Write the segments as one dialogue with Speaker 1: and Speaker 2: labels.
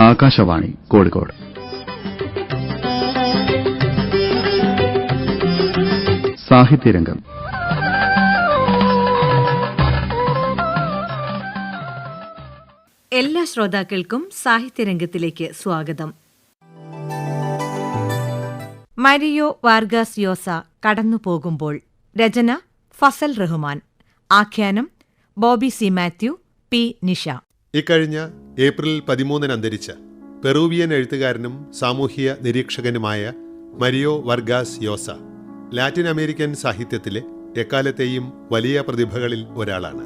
Speaker 1: ആകാശവാണി കോഴിക്കോട്. സാഹിത്യരംഗം.
Speaker 2: എല്ലാ ശ്രോതാക്കൾക്കും സാഹിത്യരംഗത്തിലേക്ക് സ്വാഗതം. മരിയോ വാർഗാസ് യോസ കടന്നു പോകുമ്പോൾ രചന ഫസൽ റഹ്മാൻ. ആഖ്യാനം ബോബി സി മാത്യു പി നിഷ.
Speaker 3: ഇക്കഴിഞ്ഞ ഏപ്രിൽ പതിമൂന്നിന് അന്തരിച്ച പെറൂവിയൻ എഴുത്തുകാരനും സാമൂഹ്യ നിരീക്ഷകനുമായ Mario Vargas Llosa Latin American സാഹിത്യത്തിലെ എക്കാലത്തെയും വലിയ പ്രതിഭകളിൽ ഒരാളാണ്.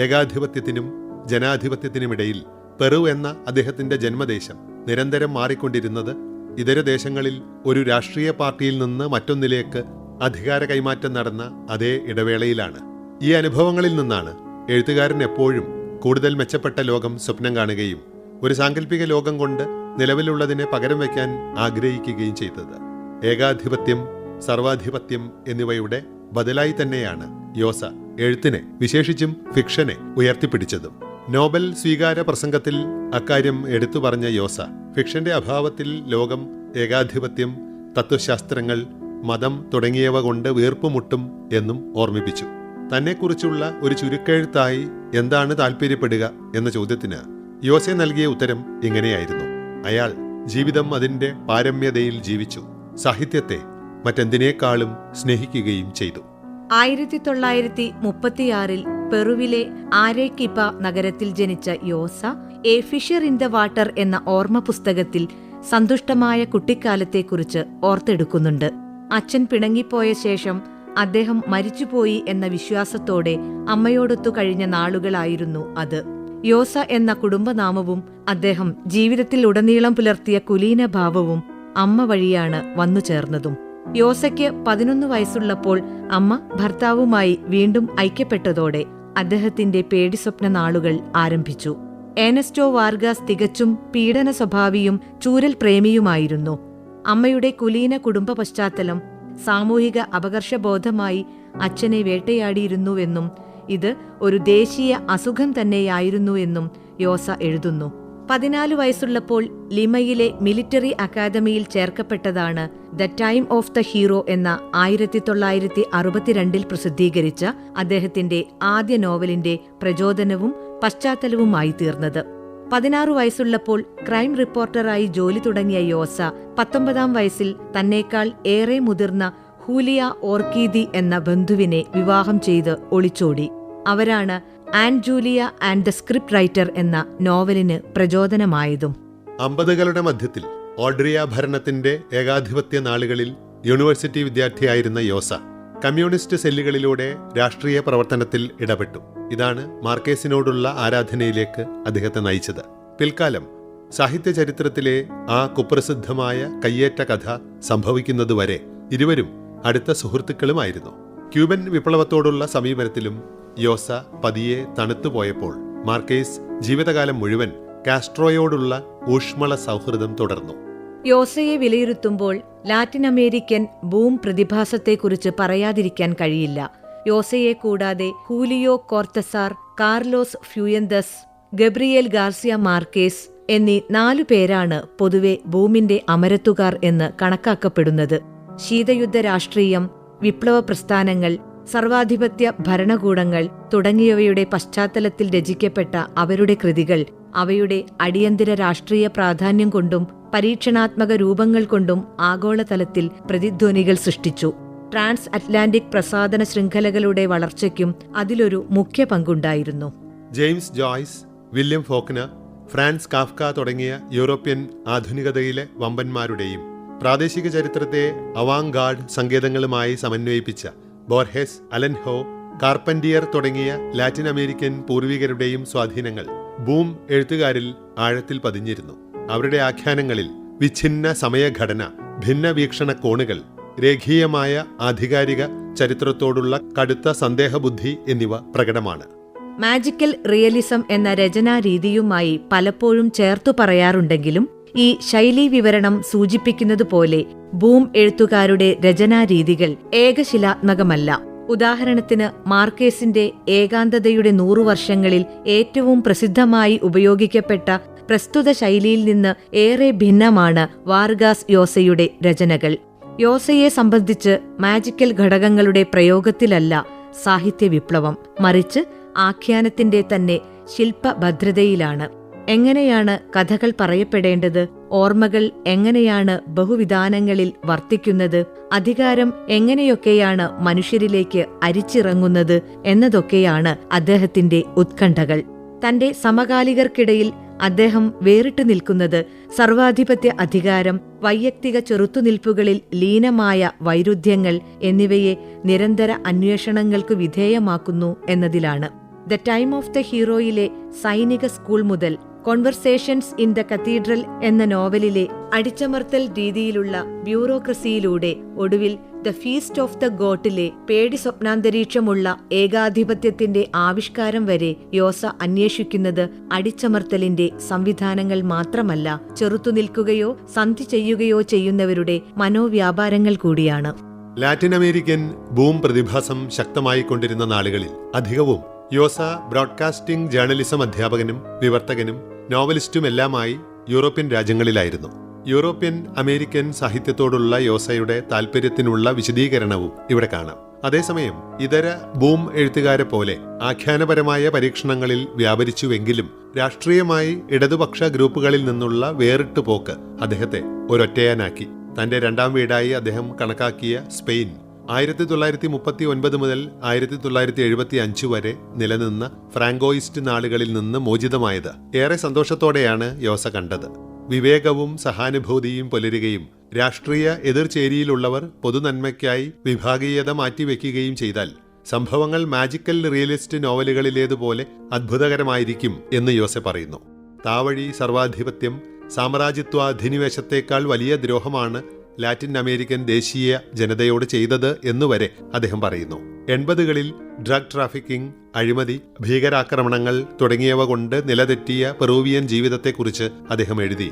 Speaker 3: ഏകാധിപത്യത്തിനും ജനാധിപത്യത്തിനുമിടയിൽ പെറു എന്ന അദ്ദേഹത്തിന്റെ ജന്മദേശം നിരന്തരം മാറിക്കൊണ്ടിരുന്നത് ഇതര ദേശങ്ങളിൽ ഒരു രാഷ്ട്രീയ പാർട്ടിയിൽ നിന്ന് മറ്റൊന്നിലേക്ക് അധികാര കൈമാറ്റം നടന്ന അതേ ഇടവേളയിലാണ്. ഈ അനുഭവങ്ങളിൽ നിന്നാണ് എഴുത്തുകാരൻ എപ്പോഴും കൂടുതൽ മെച്ചപ്പെട്ട ലോകം സ്വപ്നം കാണുകയും ഒരു സാങ്കല്പിക ലോകം കൊണ്ട് നിലവിലുള്ളതിനെ പകരം വയ്ക്കാൻ ആഗ്രഹിക്കുകയും ചെയ്തത്. ഏകാധിപത്യം സർവാധിപത്യം എന്നിവയുടെ ബദലായി തന്നെയാണ് യോസ എഴുത്തിനെ വിശേഷിച്ചും ഫിക്ഷനെ ഉയർത്തിപ്പിടിച്ചതും. നോബൽ സ്വീകാര പ്രസംഗത്തിൽ അക്കാര്യം എടുത്തു പറഞ്ഞ യോസ ഫിക്ഷന്റെ അഭാവത്തിൽ ലോകം ഏകാധിപത്യം തത്വശാസ്ത്രങ്ങൾ മതം തുടങ്ങിയവ കൊണ്ട് വീർപ്പുമുട്ടും എന്നും ഓർമ്മിപ്പിച്ചു. തന്നെക്കുറിച്ചുള്ള ഒരു ചുരുക്കെഴുത്തായി എന്താണ് താല്പര്യപ്പെടുക എന്ന ചോദ്യത്തിന് യോസെ നൽകിയ ഉത്തരം ഇങ്ങനെയായിരുന്നു. അയാൾ ജീവിതം അതിന്റെ പാരമ്യതയിൽ ജീവിച്ചു. സാഹിത്യത്തെ മറ്റെന്തിനേക്കാളും സ്നേഹിക്കുകയും ചെയ്തു.
Speaker 2: ആയിരത്തി തൊള്ളായിരത്തി മുപ്പത്തിയാറിൽ പെറുവിലെ ആരേക്കിപ്പ നഗരത്തിൽ ജനിച്ച Llosa a fish in the water എന്ന ഓർമ്മ പുസ്തകത്തിൽ സന്തുഷ്ടമായ കുട്ടിക്കാലത്തെക്കുറിച്ച് ഓർത്തെടുക്കുന്നുണ്ട്. അച്ഛൻ പിണങ്ങിപ്പോയ ശേഷം അദ്ദേഹം മരിച്ചുപോയി എന്ന വിശ്വാസത്തോടെ അമ്മയോടൊത്തു കഴിഞ്ഞ നാളുകളായിരുന്നു അത്. യോസ എന്ന കുടുംബനാമവും അദ്ദേഹം ജീവിതത്തിൽ ഉടനീളം പുലർത്തിയ കുലീനഭാവവും അമ്മ വഴിയാണ് വന്നു ചേർന്നതും യോസയ്ക്ക് പതിനൊന്ന് വയസ്സുള്ളപ്പോൾ അമ്മ ഭർത്താവുമായി വീണ്ടും ഐക്യപ്പെട്ടതോടെ അദ്ദേഹത്തിന്റെ പേടിസ്വപ്ന നാളുകൾ ആരംഭിച്ചു. ഏനസ്റ്റോ വാർഗാസ് തികച്ചും പീഡന സ്വഭാവിയും ചൂരൽ പ്രേമിയുമായിരുന്നു അമ്മയുടെ കുലീന കുടുംബ പശ്ചാത്തലം സാമൂഹിക അപകർഷബോധമായി അച്ഛനെ വേട്ടയാടിയിരുന്നുവെന്നും ഇത് ഒരു ദേശീയ അസുഖം തന്നെയായിരുന്നുവെന്നും യോസ എഴുതുന്നു. പതിനാല് വയസ്സുള്ളപ്പോൾ ലിമയിലെ മിലിറ്ററി അക്കാദമിയിൽ ചേർക്കപ്പെട്ടതാണ് the time of the hero എന്ന ആയിരത്തി തൊള്ളായിരത്തി അറുപത്തിരണ്ടിൽ പ്രസിദ്ധീകരിച്ച അദ്ദേഹത്തിന്റെ ആദ്യ നോവലിന്റെ പ്രചോദനവും പശ്ചാത്തലവുമായി തീർന്നത് പതിനാറു വയസ്സുള്ളപ്പോൾ ക്രൈം റിപ്പോർട്ടറായി ജോലി തുടങ്ങിയ യോസ പത്തൊമ്പതാം വയസ്സിൽ തന്നേക്കാൾ ഏറെ മുതിർന്ന ഹൂലിയ ഓർക്കീദി എന്ന ബന്ധുവിനെ വിവാഹം ചെയ്ത് ഒളിച്ചോടി. അവരാണ് aunt Julia and the scriptwriter എന്ന നോവലിന് പ്രചോദനമായതും.
Speaker 3: അമ്പതുകളുടെ മധ്യത്തിൽ ഓഡ്രിയ ഭരണത്തിന്റെ ഏകാധിപത്യ നാളുകളിൽ യൂണിവേഴ്സിറ്റി വിദ്യാർത്ഥിയായിരുന്ന യോസ കമ്മ്യൂണിസ്റ്റ് സെല്ലുകളിലൂടെ രാഷ്ട്രീയ പ്രവർത്തനത്തിൽ ഇടപെട്ടു. ഇതാണ് മാർക്കേസിനോടുള്ള ആരാധനയിലേക്ക് അദ്ദേഹത്തെ നയിച്ചത്. പിൽക്കാലം സാഹിത്യ ചരിത്രത്തിലെ ആ കുപ്രസിദ്ധമായ കയ്യേറ്റ കഥ സംഭവിക്കുന്നതുവരെ ഇരുവരും അടുത്ത സുഹൃത്തുക്കളുമായിരുന്നു. ക്യൂബൻ വിപ്ലവത്തോടുള്ള സമീപനത്തിലും യോസ പതിയെ തണുത്തുപോയപ്പോൾ മാർക്കേസ് ജീവിതകാലം മുഴുവൻ കാസ്ട്രോയോടുള്ള ഊഷ്മള സൗഹൃദം തുടർന്നു.
Speaker 2: യോസയെ വിലയിരുത്തുമ്പോൾ ലാറ്റിൻ അമേരിക്കൻ ബൂം പ്രതിഭാസത്തെക്കുറിച്ച് പറയാതിരിക്കാൻ കഴിയില്ല. യോസയെ കൂടാതെ Julio Cortazar Carlos Fuentes Gabriel Garcia Marquez എന്നീ നാലു പേരാണ് പൊതുവെ ബൂമിന്റെ അമരത്തുകാർ എന്ന് കണക്കാക്കപ്പെടുന്നത്. ശീതയുദ്ധ രാഷ്ട്രീയം വിപ്ലവ പ്രസ്ഥാനങ്ങൾ സർവാധിപത്യ ഭരണകൂടങ്ങൾ തുടങ്ങിയവയുടെ പശ്ചാത്തലത്തിൽ രചിക്കപ്പെട്ട അവരുടെ കൃതികൾ അവയുടെ അടിയന്തര രാഷ്ട്രീയ പ്രാധാന്യം കൊണ്ടും പരീക്ഷണാത്മക രൂപങ്ങൾ കൊണ്ടും ആഗോളതലത്തിൽ പ്രതിധ്വനികൾ സൃഷ്ടിച്ചു. ട്രാൻസ് അറ്റ്ലാന്റിക് പ്രസാദന ശൃംഖലകളുടെ വളർച്ചയ്ക്കും അതിലൊരു മുഖ്യ പങ്കുണ്ടായിരുന്നു.
Speaker 3: James Joyce William Faulkner Franz Kafka തുടങ്ങിയ യൂറോപ്യൻ ആധുനികതയിലെ വമ്പന്മാരുടെയും പ്രാദേശിക ചരിത്രത്തെ അവാങ് ഗാർഡ് സങ്കേതങ്ങളുമായി സമന്വയിപ്പിച്ച ബോർഹെസ് അലൻഹോ കാർപ്പന്റിയർ തുടങ്ങിയ ലാറ്റിൻ അമേരിക്കൻ പൂർവികരുടെയും സ്വാധീനങ്ങൾ ബൂം എഴുത്തുകാരിൽ ആഴത്തിൽ പതിഞ്ഞിരുന്നു. അവരുടെ ആഖ്യാനങ്ങളിൽ വിഛിന്ന സമയഘടന ഭിന്ന വീക്ഷണ കോണുകൾ രേഖീയമായ ആധികാരിക ചരിത്രത്തോടുള്ള കടുത്ത സന്ദേഹബുദ്ധി എന്നിവ പ്രകടമാണ്.
Speaker 2: മാജിക്കൽ റിയലിസം എന്ന രചനാരീതിയുമായി പലപ്പോഴും ചേർത്തു പറയാറുണ്ടെങ്കിലും ഈ ശൈലീ വിവരണം സൂചിപ്പിക്കുന്നതുപോലെ ബൂം എഴുത്തുകാരുടെ രചനാരീതികൾ ഏകശിലാത്മകമല്ല. ഉദാഹരണത്തിന് മാർക്കേസിന്റെ ഏകാന്തതയുടെ നൂറു വർഷങ്ങളിൽ ഏറ്റവും പ്രസിദ്ധമായി ഉപയോഗിക്കപ്പെട്ട പ്രസ്തുത ശൈലിയിൽ നിന്ന് ഏറെ ഭിന്നമാണ് വാർഗാസ് യോസയുടെ രചനകൾ. യോസയെ സംബന്ധിച്ച് മാജിക്കൽ ഘടകങ്ങളുടെ പ്രയോഗത്തിലല്ല സാഹിത്യ വിപ്ലവം മറിച്ച് ആഖ്യാനത്തിന്റെ തന്നെ ശില്പഭദ്രതയിലാണ്. എങ്ങനെയാണ് കഥകൾ പറയപ്പെടേണ്ടത്? ഓർമ്മകൾ എങ്ങനെയാണ് ബഹുവിധാനങ്ങളിൽ വർത്തിക്കുന്നത്? അധികാരം എങ്ങനെയൊക്കെയാണ് മനുഷ്യരിലേക്ക് അരിച്ചിറങ്ങുന്നത് എന്നതൊക്കെയാണ് അദ്ദേഹത്തിന്റെ ഉത്കണ്ഠകൾ. തന്റെ സമകാലികർക്കിടയിൽ അദ്ദേഹം വേറിട്ടു നിൽക്കുന്നത് സർവാധിപത്യ അധികാരം വൈയക്തിക ചെറുത്തുനിൽപ്പുകളിൽ ലീനമായ വൈരുദ്ധ്യങ്ങൾ എന്നിവയെ നിരന്തര അന്വേഷണങ്ങൾക്ക് വിധേയമാക്കുന്നു എന്നതിലാണ്. ദ ടൈം ഓഫ് ദ ഹീറോയിലെ സൈനിക സ്കൂൾ മുതൽ കോൺവെർസേഷൻസ് ഇൻ ദ കത്തീഡ്രൽ എന്ന നോവലിലെ അടിച്ചമർത്തൽ രീതിയിലുള്ള ബ്യൂറോക്രസിയിലൂടെ ഒടുവിൽ ദ ഫീസ്റ്റ് ഓഫ് ദ ഗോട്ടിലെ പേടി സ്വപ്നാന്തരീക്ഷമുള്ള ഏകാധിപത്യത്തിന്റെ ആവിഷ്കാരം വരെ യോസ അന്വേഷിക്കുന്നത് അടിച്ചമർത്തലിന്റെ സംവിധാനങ്ങൾ മാത്രമല്ല ചെറുത്തുനിൽക്കുകയോ സന്ധി ചെയ്യുകയോ ചെയ്യുന്നവരുടെ മനോവ്യാപാരങ്ങൾ കൂടിയാണ്.
Speaker 3: ലാറ്റിൻ അമേരിക്കൻ ബൂം പ്രതിഭാസം ശക്തമായി കൊണ്ടിരുന്ന നാളുകളിൽ അധികവും യോസ ബ്രോഡ്കാസ്റ്റിംഗ് ജേർണലിസം അധ്യാപകനും വിവർത്തകനും നോവലിസ്റ്റുമെല്ലാമായി യൂറോപ്യൻ രാജ്യങ്ങളിലായിരുന്നു. യൂറോപ്യൻ അമേരിക്കൻ സാഹിത്യത്തോടുള്ള യോസയുടെ താൽപ്പര്യത്തിനുള്ള വിശദീകരണവും ഇവിടെ കാണാം. അതേസമയം ഇതര ബൂം എഴുത്തുകാരെ പോലെ ആഖ്യാനപരമായ പരീക്ഷണങ്ങളിൽ വ്യാപരിച്ചുവെങ്കിലും രാഷ്ട്രീയമായി ഇടതുപക്ഷ ഗ്രൂപ്പുകളിൽ നിന്നുള്ള വേറിട്ടുപോക്ക് അദ്ദേഹത്തെ ഒരൊറ്റയാനാക്കി. തന്റെ രണ്ടാം വീടായി അദ്ദേഹം കണക്കാക്കിയ സ്പെയിൻ ആയിരത്തി തൊള്ളായിരത്തി മുപ്പത്തി ഒൻപത് മുതൽ ആയിരത്തി തൊള്ളായിരത്തി എഴുപത്തി അഞ്ച് വരെ നിലനിന്ന ഫ്രാങ്കോയിസ്റ്റ് നാളുകളിൽ നിന്ന് മോചിതമായത്. ഏറെ സന്തോഷത്തോടെയാണ് യോസ കണ്ടത്. വിവേകവും സഹാനുഭൂതിയും പുലരുകയും രാഷ്ട്രീയ എതിർചേരിയിലുള്ളവർ പൊതുനന്മയ്ക്കായി വിഭാഗീയത മാറ്റിവെക്കുകയും ചെയ്താൽ സംഭവങ്ങൾ മാജിക്കൽ റിയലിസ്റ്റ് നോവലുകളിലേതുപോലെ അത്ഭുതകരമായിരിക്കും എന്ന് യോസ പറയുന്നു. താവഴി സർവാധിപത്യം സാമ്രാജ്യത്വാധിനിവേശത്തേക്കാൾ വലിയ ദ്രോഹമാണ് ലാറ്റിൻ അമേരിക്കൻ ദേശീയ ജനതയോട് ചെയ്തത് എന്നുവരെ അദ്ദേഹം പറയുന്നു. എൺപതുകളിൽ ഡ്രഗ് ട്രാഫിക്കിംഗ് അഴിമതി ഭീകരാക്രമണങ്ങൾ തുടങ്ങിയവ കൊണ്ട് നിലതെറ്റിയ പെറൂവിയൻ ജീവിതത്തെക്കുറിച്ച് അദ്ദേഹം എഴുതി.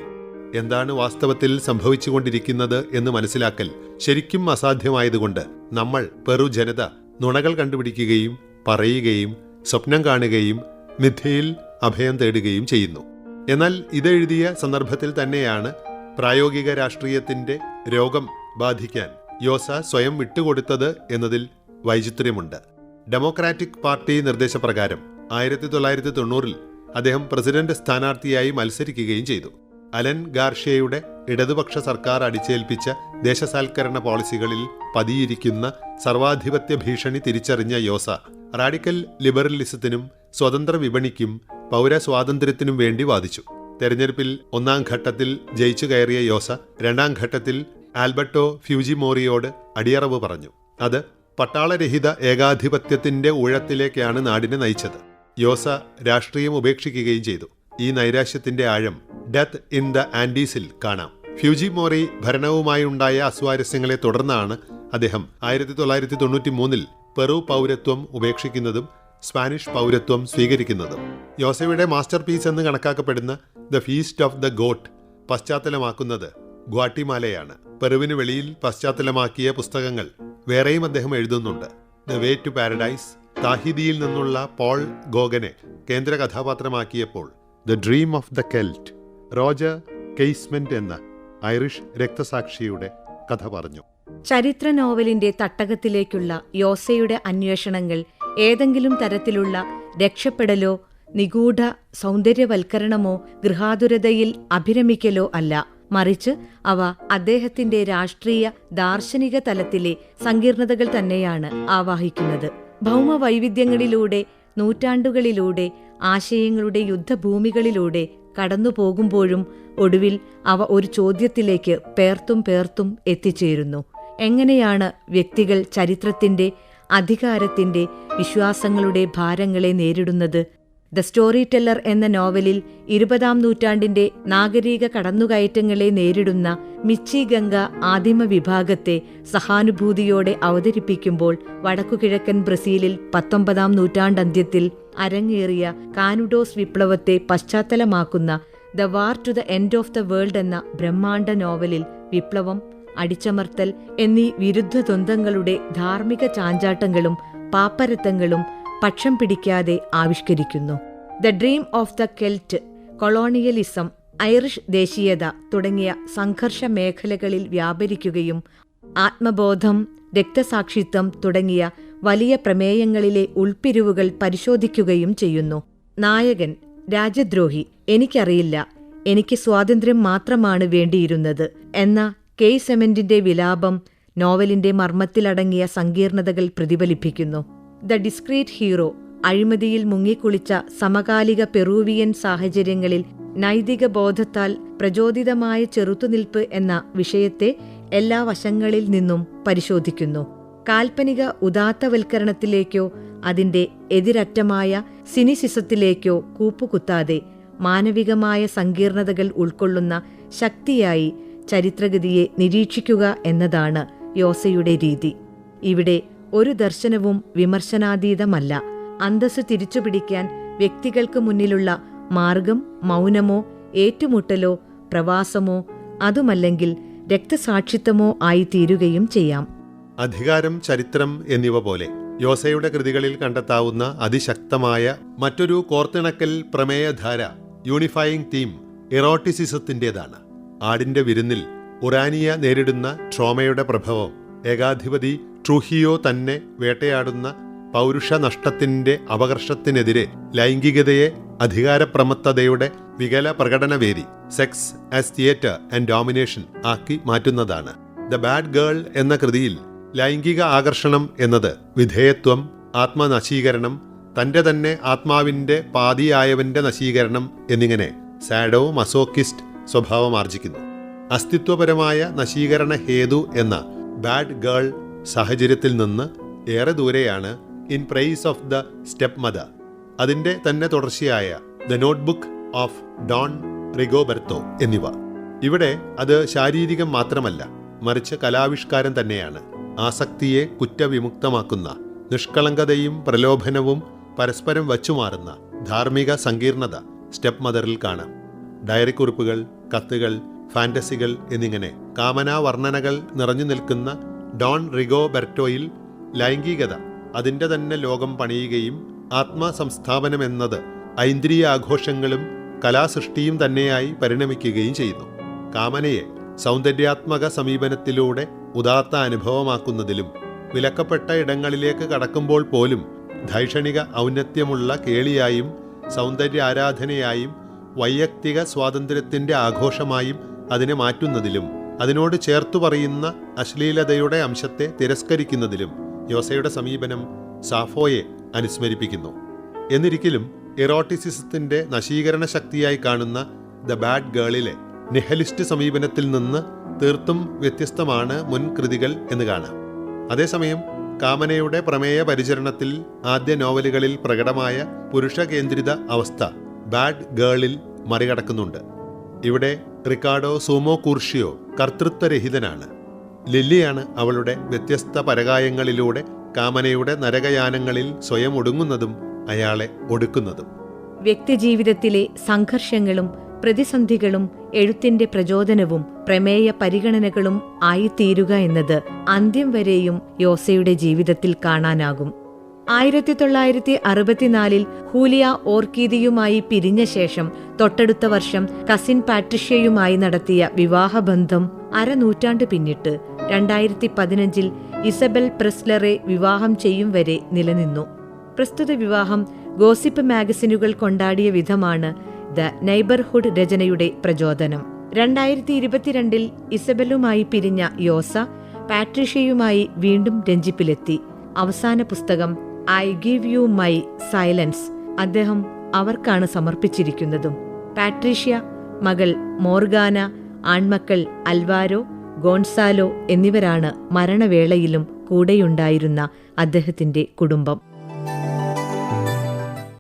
Speaker 3: എന്താണ് വാസ്തവത്തിൽ സംഭവിച്ചുകൊണ്ടിരിക്കുന്നത് എന്ന് മനസ്സിലാക്കൽ ശരിക്കും അസാധ്യമായതുകൊണ്ട് നമ്മൾ പെറു ജനത നുണകൾ കണ്ടുപിടിക്കുകയും പറയുകയും സ്വപ്നം കാണുകയും മിഥ്യയിൽ അഭയം തേടുകയും ചെയ്യുന്നു. എന്നാൽ ഇതെഴുതിയ സന്ദർഭത്തിൽ തന്നെയാണ് പ്രായോഗിക രാഷ്ട്രീയത്തിന്റെ രോഗം ബാധിക്കാൻ യോസ സ്വയം വിട്ടുകൊടുത്തത് എന്നതിൽ വൈചിത്ര്യമുണ്ട്. ഡെമോക്രാറ്റിക് പാർട്ടി നിർദ്ദേശപ്രകാരം ആയിരത്തി തൊള്ളായിരത്തി തൊണ്ണൂറിൽ അദ്ദേഹം പ്രസിഡന്റ് സ്ഥാനാർത്ഥിയായി മത്സരിക്കുകയും ചെയ്തു. അലൻ ഗാർഷ്യയുടെ ഇടതുപക്ഷ സർക്കാർ അടിച്ചേൽപ്പിച്ച ദേശസാൽക്കരണ പോളിസികളിൽ പതിയിരിക്കുന്ന സർവാധിപത്യ ഭീഷണി തിരിച്ചറിഞ്ഞ യോസ റാഡിക്കൽ ലിബറലിസത്തിനും സ്വതന്ത്ര വിപണിക്കും പൗരസ്വാതന്ത്ര്യത്തിനും വേണ്ടി വാദിച്ചു. തെരഞ്ഞെടുപ്പിൽ ഒന്നാം ഘട്ടത്തിൽ ജയിച്ചു കയറിയ യോസ രണ്ടാം ഘട്ടത്തിൽ ആൽബർട്ടോ ഫ്യൂജിമോറിയോട് അടിയറവ് പറഞ്ഞു. അത് പട്ടാളരഹിത ഏകാധിപത്യത്തിന്റെ ഊഴത്തിലേക്കാണ് നാടിനെ നയിച്ചത്. യോസ രാഷ്ട്രീയം ഉപേക്ഷിക്കുകയും ചെയ്തു. ഈ നൈരാശ്യത്തിന്റെ ആഴം ഡെത്ത് ഇൻ ദ ആൻഡീസിൽ കാണാം. ഫ്യൂജിമോറി ഭരണവുമായുണ്ടായ അസ്വാരസ്യങ്ങളെ തുടർന്നാണ് അദ്ദേഹം ആയിരത്തി തൊള്ളായിരത്തി തൊണ്ണൂറ്റി മൂന്നിൽ പെറു പൗരത്വം ഉപേക്ഷിക്കുന്നതും സ്പാനിഷ് പൗരത്വം സ്വീകരിക്കുന്നതും. യോസയുടെ മാസ്റ്റർ പീസ് എന്ന് കണക്കാക്കപ്പെടുന്ന the feast of the goat പശ്ചാത്തലമാക്കുന്നത് ഗ്വാട്ടിമാലയാണ്. പെറുവിന് വെളിയിൽ പശ്ചാത്തലമാക്കിയ പുസ്തകങ്ങൾ വേറെയും അദ്ദേഹം എഴുതുന്നുണ്ട്. ദ വേ ടു പാരഡൈസ് താഹിദിയിൽ നിന്നുള്ള പോൾ ഗോഗനെ കേന്ദ്ര കഥാപാത്രമാക്കിയപ്പോൾ the dream of the Celt Roger Casement എന്ന ഐറിഷ് രക്തസാക്ഷിയുടെ കഥ പറഞ്ഞു.
Speaker 2: ചരിത്ര നോവലിന്റെ തട്ടകത്തിലേക്കുള്ള യോസയുടെ അന്വേഷണങ്ങൾ ഏതെങ്കിലും തരത്തിലുള്ള രക്ഷപ്പെടലോ നിഗൂഢ സൗന്ദര്യവൽക്കരണമോ ഗൃഹാതുരതയിൽ അഭിരമിക്കലോ അല്ല. മറിച്ച് അവ അദ്ദേഹത്തിന്റെ രാഷ്ട്രീയ ദാർശനിക തലത്തിലെ സങ്കീർണതകൾ തന്നെയാണ് ആവാഹിക്കുന്നത്. ഭൗമവൈവിധ്യങ്ങളിലൂടെ നൂറ്റാണ്ടുകളിലൂടെ ആശയങ്ങളുടെ യുദ്ധഭൂമികളിലൂടെ കടന്നു പോകുമ്പോഴും ഒടുവിൽ അവ ഒരു ചോദ്യത്തിലേക്ക് പേർത്തും പേർത്തും എത്തിച്ചേരുന്നു. എങ്ങനെയാണ് വ്യക്തികൾ ചരിത്രത്തിന്റെ അധികാരത്തിന്റെ വിശ്വാസങ്ങളുടെ ഭാരങ്ങളെ നേരിടുന്നത് ദ സ്റ്റോറി ടെല്ലർ എന്ന നോവലിൽ ഇരുപതാം നൂറ്റാണ്ടിന്റെ നാഗരിക കടന്നുകയറ്റങ്ങളെ നേരിടുന്ന മിച്ചി ഗംഗ ആദിമ വിഭാഗത്തെ സഹാനുഭൂതിയോടെ അവതരിപ്പിക്കുമ്പോൾ വടക്കുകിഴക്കൻ ബ്രസീലിൽ പത്തൊമ്പതാം നൂറ്റാണ്ടന്ത്യത്തിൽ അരങ്ങേറിയ കാനുഡോസ് വിപ്ലവത്തെ പശ്ചാത്തലമാക്കുന്ന the war to the end of the world എന്ന ബ്രഹ്മാണ്ഡ നോവലിൽ വിപ്ലവം അടിച്ചമർത്തൽ എന്നീ വിരുദ്ധ ദ്വന്ദ്ങ്ങളുടെ ധാർമ്മിക ചാഞ്ചാട്ടങ്ങളും പാപ്പരത്തങ്ങളും പക്ഷം പിടിക്കാതെ ആവിഷ്കരിക്കുന്നു. The dream of the Celt colonialism Irish ദേശീയത തുടങ്ങിയ സംഘർഷ മേഖലകളിൽ വ്യാപരിക്കുകയും ആത്മബോധം രക്തസാക്ഷിത്വം തുടങ്ങിയ വലിയ പ്രമേയങ്ങളിലെ ഉൾപ്പിരിവുകൾ പരിശോധിക്കുകയും ചെയ്യുന്നു. നായകൻ രാജ്യദ്രോഹി എനിക്കറിയില്ല എനിക്ക് സ്വാതന്ത്ര്യം മാത്രമാണ് വേണ്ടിയിരുന്നത് എന്ന കെ. സെമന്റിന്റെ വിലാപം നോവലിന്റെ മർമ്മത്തിലടങ്ങിയ സങ്കീർണതകൾ പ്രതിഫലിപ്പിക്കുന്നു. ദ ഡിസ്ക്രീറ്റ് ഹീറോ അഴിമതിയിൽ മുങ്ങിക്കുളിച്ച സമകാലിക പെറൂവിയൻ സാഹചര്യങ്ങളിൽ നൈതിക ബോധത്താൽ പ്രചോദിതമായ ചെറുത്തുനിൽപ്പ് എന്ന വിഷയത്തെ എല്ലാ വശങ്ങളിൽ നിന്നും പരിശോധിക്കുന്നു. കാൽപ്പനിക ഉദാത്തവൽക്കരണത്തിലേക്കോ അതിന്റെ എതിരറ്റമായ സിനിസിസത്തിലേക്കോ കൂപ്പുകുത്താതെ മാനവികമായ സങ്കീർണതകൾ ഉൾക്കൊള്ളുന്ന ശക്തിയായി ചരിത്രഗതിയെ നിരീക്ഷിക്കുക എന്നതാണ് യോസയുടെ രീതി. ഇവിടെ ഒരു ദർശനവും വിമർശനാതീതമല്ല. അന്തസ് തിരിച്ചുപിടിക്കാൻ വ്യക്തികൾക്ക് മുന്നിലുള്ള മാർഗം മൗനമോ ഏറ്റുമുട്ടലോ പ്രവാസമോ അതുമല്ലെങ്കിൽ രക്തസാക്ഷിത്വമോ ആയി തീരുകയും ചെയ്യാം.
Speaker 3: അധികാരം ചരിത്രം എന്നിവ പോലെ യോസയുടെ കൃതികളിൽ കണ്ടെത്താവുന്ന അതിശക്തമായ മറ്റൊരു കോർത്തിണക്കൽ പ്രമേയധാര യൂണിഫൈയിങ് തീം ഇറോട്ടിസിസത്തിന്റെതാണ്. ആടിന്റെ വിരുന്നിൽ ഉറാനിയ നേരിടുന്ന ട്രോമയുടെ പ്രഭവം ഏകാധിപതി ട്രൂഹിയോ തന്നെ വേട്ടയാടുന്ന പൗരുഷ നഷ്ടത്തിന്റെ അപകർഷത്തിനെതിരെ ലൈംഗികതയെ അധികാരപ്രമത്തതയുടെ വികല പ്രകടനവേദി sex as theatre and domination ആക്കി മാറ്റുന്നതാണ്. ദ ബാഡ് ഗേൾ എന്ന കൃതിയിൽ ലൈംഗിക ആകർഷണം എന്നത് വിധേയത്വം ആത്മനശീകരണം തന്റെ തന്നെ ആത്മാവിന്റെ പാതിയായവന്റെ നശീകരണം എന്നിങ്ങനെ സാഡോ മസോക്കിസ്റ്റ് സ്വഭാവം ആർജിക്കുന്നു. അസ്തിത്വപരമായ നശീകരണ ഹേതു എന്ന ബാഡ് ഗേൾ സാഹചര്യത്തിൽ നിന്ന് ഏറെ ദൂരെയാണ് in praise of the stepmother അതിന്റെ തന്നെ തുടർച്ചയായ the notebook of Don Rigoberto എന്നിവ. ഇവിടെ അത് ശാരീരികം മാത്രമല്ല മറിച്ച് കലാവിഷ്കാരം തന്നെയാണ്. ആസക്തിയെ കുറ്റവിമുക്തമാക്കുന്ന നിഷ്കളങ്കതയും പ്രലോഭനവും പരസ്പരം വച്ചുമാറുന്ന ധാർമ്മിക സങ്കീർണത സ്റ്റെപ്പ് മദറിൽ കാണാം. ഡയറി കുറിപ്പുകൾ കത്തുകൾ ഫാന്റസികൾ എന്നിങ്ങനെ കാമനാവർണനകൾ നിറഞ്ഞു നിൽക്കുന്ന ഡോൺ റിഗോ ബെർട്ടോയിൽ ലൈംഗികത അതിന്റെ തന്നെ ലോകം പണിയുകയും ആത്മസംസ്ഥാപനമെന്നത് ഐന്ദ്രിയ ആഘോഷങ്ങളും കലാസൃഷ്ടിയും തന്നെയായി പരിണമിക്കുകയും ചെയ്യുന്നു. കാമനയെ സൗന്ദര്യാത്മക സമീപനത്തിലൂടെ ഉദാത്ത അനുഭവമാക്കുന്നതിലും വിലക്കപ്പെട്ട ഇടങ്ങളിലേക്ക് കടക്കുമ്പോൾ പോലും ധൈഷണിക ഔന്നത്യമുള്ള കേളിയായും സൗന്ദര്യ ആരാധനയായും വൈയക്തിക സ്വാതന്ത്ര്യത്തിന്റെ ആഘോഷമായും അതിനെ മാറ്റുന്നതിലും അതിനോട് ചേർത്തു പറയുന്ന അശ്ലീലതയുടെ അംശത്തെ തിരസ്കരിക്കുന്നതിലും യോസയുടെ സമീപനം സാഫോയെ അനുസ്മരിപ്പിക്കുന്നു. എന്നിരിക്കലും ഇറോട്ടിസിസത്തിന്റെ നശീകരണ ശക്തിയായി കാണുന്ന ദ ബാഡ് ഗേളിലെ നിഹലിസ്റ്റ് സമീപനത്തിൽ നിന്ന് തീർത്തും വ്യത്യസ്തമാണ് മുൻ കൃതികൾ എന്ന് കാണാം. അതേസമയം കാമനയുടെ പ്രമേയ പരിചരണത്തിൽ ആദ്യ നോവലുകളിൽ പ്രകടമായ പുരുഷ കേന്ദ്രിത അവസ്ഥ ബാഡ് ഗേളിൽ മറികടക്കുന്നുണ്ട്. ഇവിടെ റിക്കാർഡോ സൂമോ കൂർഷിയോ കർത്തൃത്വരഹിതനാണ്. ലില്ലിയാണ് അവളുടെ വ്യത്യസ്ത പരകായങ്ങളിലൂടെ കാമനയുടെ നരകയാനങ്ങളിൽ സ്വയം ഒടുങ്ങുന്നതും അയാളെ ഒടുക്കുന്നതും.
Speaker 2: വ്യക്തിജീവിതത്തിലെ സംഘർഷങ്ങളും പ്രതിസന്ധികളും എഴുത്തിന്റെ പ്രചോദനവും പ്രമേയ പരിഗണനകളും ആയിത്തീരുക എന്നത് അന്ത്യം വരെയും യോസയുടെ ജീവിതത്തിൽ കാണാനാകും. ആയിരത്തി തൊള്ളായിരത്തി അറുപത്തിനാലിൽ ഹൂലിയ ഓർക്കീദിയുമായി പിരിഞ്ഞ ശേഷം തൊട്ടടുത്ത വർഷം കസിൻ പാട്രിഷ്യയുമായി നടത്തിയ വിവാഹബന്ധം അരനൂറ്റാണ്ട് പിന്നിട്ട് രണ്ടായിരത്തി പതിനഞ്ചിൽ ഇസബൽ പ്രസ്ലറെ വിവാഹം ചെയ്യും വരെ നിലനിന്നു. പ്രസ്തുത വിവാഹം ഗോസിപ്പ് മാഗസിനുകൾ കൊണ്ടാടിയ വിധമാണ് ദ നൈബർഹുഡ് രചനയുടെ പ്രചോദനം. രണ്ടായിരത്തി ഇരുപത്തിരണ്ടിൽ ഇസബലുമായി പിരിഞ്ഞ യോസ പാട്രിഷ്യയുമായി വീണ്ടും രഞ്ജിപ്പിലെത്തി. അവസാന പുസ്തകം I give you my silence. അദ്ദേഹം അവർക്കാണ് സമർപ്പിച്ചിരിക്കുന്നതും. പാട്രീഷ്യ മകൾ മോർഗാന ആൺമക്കൾ അൽവാരോ ഗോൺസാലോ എന്നിവരാണ് മരണവേളയിലും കൂടെയുണ്ടായിരുന്ന അദ്ദേഹത്തിന്റെ കുടുംബം.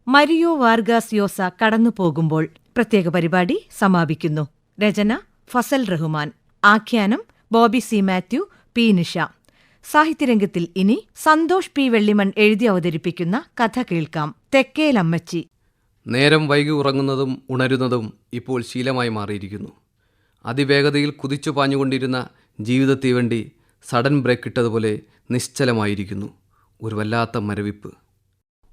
Speaker 2: മരിയോ വാർഗാസ് യോസ കടന്നുപോകുമ്പോൾ പ്രത്യേക പരിപാടി സമാപിക്കുന്നു. രചന ഫസൽ റഹ്മാൻ. ആഖ്യാനം ബോബി സി മാത്യു പി നിഷ. സാഹിത്യരംഗത്തിൽ ഇനി സന്തോഷ് പി വെള്ളിമൺ എഴുതി അവതരിപ്പിക്കുന്ന കഥ കേൾക്കാം. തെക്കേലമ്മച്ചി.
Speaker 4: നേരം വൈകി ഉറങ്ങുന്നതും ഉണരുന്നതും ഇപ്പോൾ ശീലമായി മാറിയിരിക്കുന്നു. അതിവേഗതയിൽ കുതിച്ചു പാഞ്ഞുകൊണ്ടിരുന്ന ജീവിതത്തിന് വേണ്ടി സഡൻ ബ്രേക്ക് ഇട്ടതുപോലെ നിശ്ചലമായിരിക്കുന്നു. ഒരു വല്ലാത്ത മരവിപ്പ്.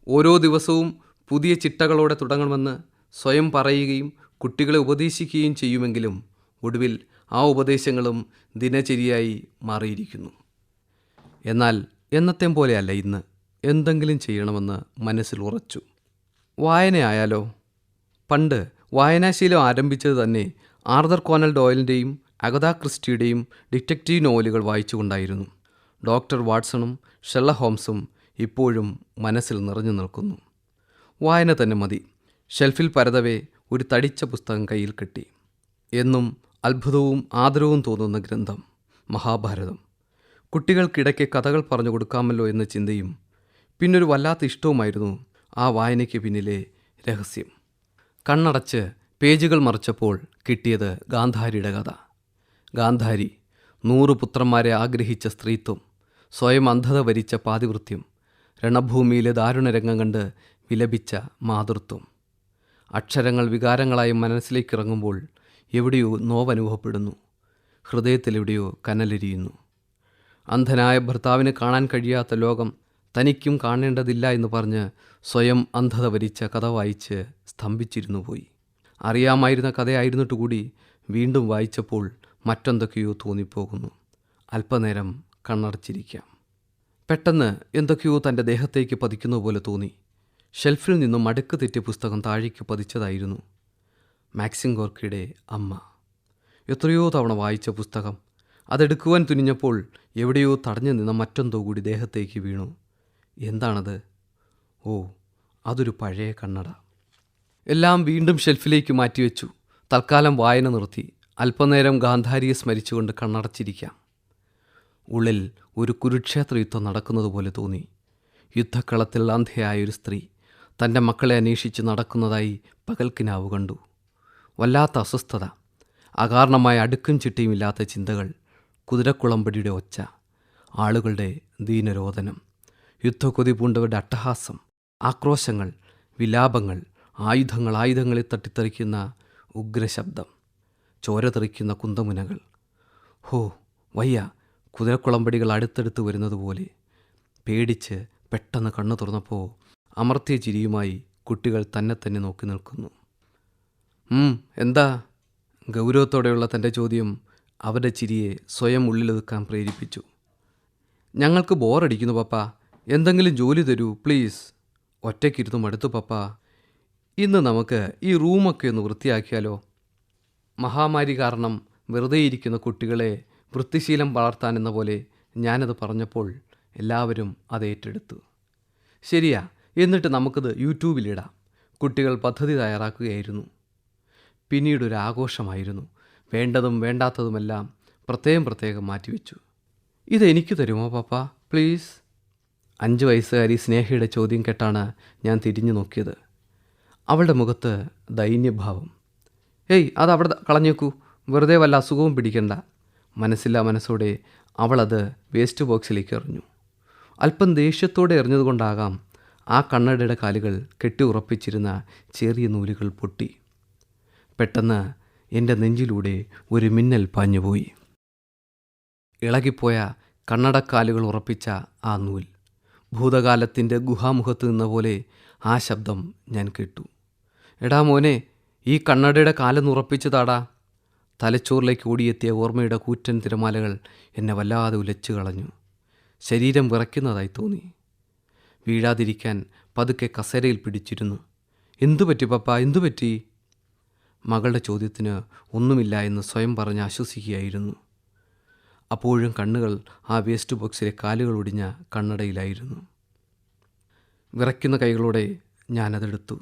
Speaker 4: ഓരോ ദിവസവും പുതിയ ചിട്ടകളോടെ തുടങ്ങണമെന്ന് സ്വയം പറയുകയും കുട്ടികളെ ഉപദേശിക്കുകയും ചെയ്യുമെങ്കിലും ഒടുവിൽ ആ ഉപദേശങ്ങളും ദിനചര്യയായി മാറിയിരിക്കുന്നു. എന്നാൽ എന്നത്തേം പോലെയല്ല ഇന്ന്. എന്തെങ്കിലും ചെയ്യണമെന്ന് മനസ്സിൽ ഉറച്ചു. വായനയായാലോ? പണ്ട് വായനാശീലം ആരംഭിച്ചത് തന്നെ ആർദർ കോനൽ ഡോയലിന്റെയും അഗത ക്രിസ്റ്റിയുടെയും ഡിറ്റക്റ്റീവ് നോവലുകൾ വായിച്ചുകൊണ്ടായിരുന്നു. ഡോക്ടർ വാട്സണും ഷെള്ള ഹോംസും ഇപ്പോഴും മനസ്സിൽ നിറഞ്ഞു നിൽക്കുന്നു. വായന തന്നെ മതി. ഷെൽഫിൽ പരതവേ ഒരു തടിച്ച പുസ്തകം കയ്യിൽ കെട്ടി. എന്നും അത്ഭുതവും ആദരവും തോന്നുന്ന ഗ്രന്ഥം മഹാഭാരതം. കുട്ടികൾക്കിടയ്ക്ക് കഥകൾ പറഞ്ഞു കൊടുക്കാമല്ലോ എന്ന ചിന്തയും പിന്നൊരു വല്ലാത്ത ഇഷ്ടവുമായിരുന്നു ആ വായനയ്ക്ക് പിന്നിലെ രഹസ്യം. കണ്ണടച്ച് പേജുകൾ മറിച്ചപ്പോൾ കിട്ടിയത് ഗാന്ധാരിയുടെ കഥ. ഗാന്ധാരി നൂറ് പുത്രന്മാരെ ആഗ്രഹിച്ച സ്ത്രീത്വം സ്വയം അന്ധത വരിച്ച പാതിവൃത്യം രണഭൂമിയിലെ ദാരുണരംഗം കണ്ട് വിലപിച്ച മാതൃത്വം. അക്ഷരങ്ങൾ വികാരങ്ങളായി മനസ്സിലേക്കിറങ്ങുമ്പോൾ എവിടെയോ നോവനുഭവപ്പെടുന്നു. ഹൃദയത്തിലെവിടെയോ കനലെരിയുന്നു. അന്ധനായ ഭർത്താവിന് കാണാൻ കഴിയാത്ത ലോകം തനിക്കും കാണേണ്ടതില്ല എന്ന് പറഞ്ഞ് സ്വയം അന്ധത വരിച്ച കഥ വായിച്ച് സ്തംഭിച്ചിരുന്നു പോയി. അറിയാമായിരുന്ന കഥയായിരുന്നിട്ട് കൂടി വീണ്ടും വായിച്ചപ്പോൾ മറ്റെന്തൊക്കെയോ തോന്നിപ്പോകുന്നു. അല്പനേരം കണ്ണടച്ചിരിക്കാം. പെട്ടെന്ന് എന്തൊക്കെയോ തന്റെ ദേഹത്തേക്ക് പതിക്കുന്ന പോലെ തോന്നി. ഷെൽഫിൽ നിന്നും മടുക്ക് തെറ്റിയ പുസ്തകം താഴേക്ക് പതിച്ചതായിരുന്നു. മാക്സിം ഗോർക്കിയുടെ അമ്മ. എത്രയോ തവണ വായിച്ച പുസ്തകം അതെടുക്കുവാൻ തുനിഞ്ഞപ്പോൾ എവിടെയോ തടഞ്ഞു നിന്ന മറ്റെന്തോ കൂടി ദേഹത്തേക്ക് വീണു. എന്താണത്? ഓ അതൊരു പഴയ കണ്ണട. എല്ലാം വീണ്ടും ഷെൽഫിലേക്ക് മാറ്റിവെച്ചു. തൽക്കാലം വായന നിർത്തി. അല്പനേരം ഗാന്ധാരിയെ സ്മരിച്ചുകൊണ്ട് കണ്ണടച്ചിരിക്കാം. ഉള്ളിൽ ഒരു കുരുക്ഷേത്ര യുദ്ധം നടക്കുന്നത് പോലെ തോന്നി. യുദ്ധക്കളത്തിൽ അന്ധയായ ഒരു സ്ത്രീ തന്റെ മക്കളെ അന്വേഷിച്ച് നടക്കുന്നതായി പകൽക്കിനാവ് കണ്ടു. വല്ലാത്ത അസ്വസ്ഥത അകാരണമായ അടുക്കും ചിട്ടിയുമില്ലാത്ത ചിന്തകൾ കുതിരക്കുളമ്പടിയുടെ ഒച്ച ആളുകളുടെ ദീനരോധനം യുദ്ധക്കൊതി പൂണ്ടവരുടെ അട്ടഹാസം ആക്രോശങ്ങൾ വിലാപങ്ങൾ ആയുധങ്ങൾ ആയുധങ്ങളിൽ തട്ടിത്തെറിക്കുന്ന ഉഗ്രശബ്ദം ചോര തെറിക്കുന്ന കുന്തമുനകൾ. ഹോ വയ്യ കുതിരക്കുളമ്പടികൾ അടുത്തടുത്ത് വരുന്നതുപോലെ പേടിച്ച് പെട്ടെന്ന് കണ്ണു തുറന്നപ്പോൾ അമർത്തിയ ചിരിയുമായി കുട്ടികൾ തന്നെ തന്നെ നോക്കി നിൽക്കുന്നു. എന്താ? ഗൗരവത്തോടെയുള്ള തന്റെ ചോദ്യം അവരുടെ ചിരിയെ സ്വയം ഉള്ളിലൊതുക്കാൻ പ്രേരിപ്പിച്ചു. ഞങ്ങൾക്ക് ബോറടിക്കുന്നു പപ്പ. എന്തെങ്കിലും ജോലി തരൂ പ്ലീസ്. ഒറ്റയ്ക്കിരുന്നു മടുത്തു പപ്പ. ഇന്ന് നമുക്ക് ഈ റൂമൊക്കെ ഒന്ന് വൃത്തിയാക്കിയാലോ? മഹാമാരി കാരണം വെറുതെ ഇരിക്കുന്ന കുട്ടികളെ വൃത്തിശീലം വളർത്താൻ എന്ന പോലെ ഞാനത് പറഞ്ഞപ്പോൾ എല്ലാവരും അത് ഏറ്റെടുത്തു. ശരിയാ. എന്നിട്ട് നമുക്കത് യൂട്യൂബിലിടാം കുട്ടികൾ പദ്ധതി തയ്യാറാക്കുകയായിരുന്നു. പിന്നീട് ഒരു ആഘോഷമായിരുന്നു വേണ്ടതും വേണ്ടാത്തതുമെല്ലാം പ്രത്യേകം പ്രത്യേകം മാറ്റിവെച്ചു. ഇതെനിക്ക് തരുമോ പാപ്പ? പ്ലീസ്. അഞ്ച് വയസ്സുകാരി സ്നേഹയുടെ ചോദ്യം കേട്ടാണ് ഞാൻ തിരിഞ്ഞു നോക്കിയത്. അവളുടെ മുഖത്ത് ദൈന്യഭാവം. ഏയ് അത് അവിടെ കളഞ്ഞേക്കൂ. വെറുതെ വല്ല അസുഖവും പിടിക്കണ്ട. മനസ്സില്ലാ മനസ്സോടെ അവളത് വേസ്റ്റ് ബോക്സിലേക്ക് എറിഞ്ഞു. അല്പം ദേഷ്യത്തോടെ എറിഞ്ഞതുകൊണ്ടാകാം ആ കണ്ണടയുടെ കാലുകൾ കെട്ടി ഉറപ്പിച്ചിരുന്ന ചെറിയ നൂലുകൾ പൊട്ടി. പെട്ടെന്ന് എന്റെ നെഞ്ചിലൂടെ ഒരു മിന്നൽ പാഞ്ഞുപോയി. ഇളകിപ്പോയ കണ്ണടക്കാലുകൾ ഉറപ്പിച്ച ആ നൂൽ. ഭൂതകാലത്തിന്റെ ഗുഹാമുഖത്ത് നിന്ന പോലെ ആ ശബ്ദം ഞാൻ കേട്ടു. എടാ മോനെ ഈ കണ്ണടയുടെ കാലം താടാ തലച്ചോറിലേക്ക് ഓടിയെത്തിയ ഓർമ്മയുടെ കൂറ്റൻ തിരമാലകൾ എന്നെ വല്ലാതെ ഉലച്ചു കളഞ്ഞു. ശരീരം വിറയ്ക്കുന്നതായി തോന്നി. വീഴാതിരിക്കാൻ പതുക്കെ കസേരയിൽ പിടിച്ചിരുന്നു. എന്തു പറ്റി പപ്പ? എന്തു പറ്റി മകളുടെ ചോദ്യത്തിന് ഒന്നുമില്ല എന്ന് സ്വയം പറഞ്ഞ് ആശ്വസിക്കുകയായിരുന്നു. അപ്പോഴും കണ്ണുകൾ ആ വേസ്റ്റ് ബോക്സിലെ കാലുകൾ ഒടിഞ്ഞ കണ്ണടയിലായിരുന്നു. വിറയ്ക്കുന്ന കൈകളോടെ ഞാനതെടുത്തു.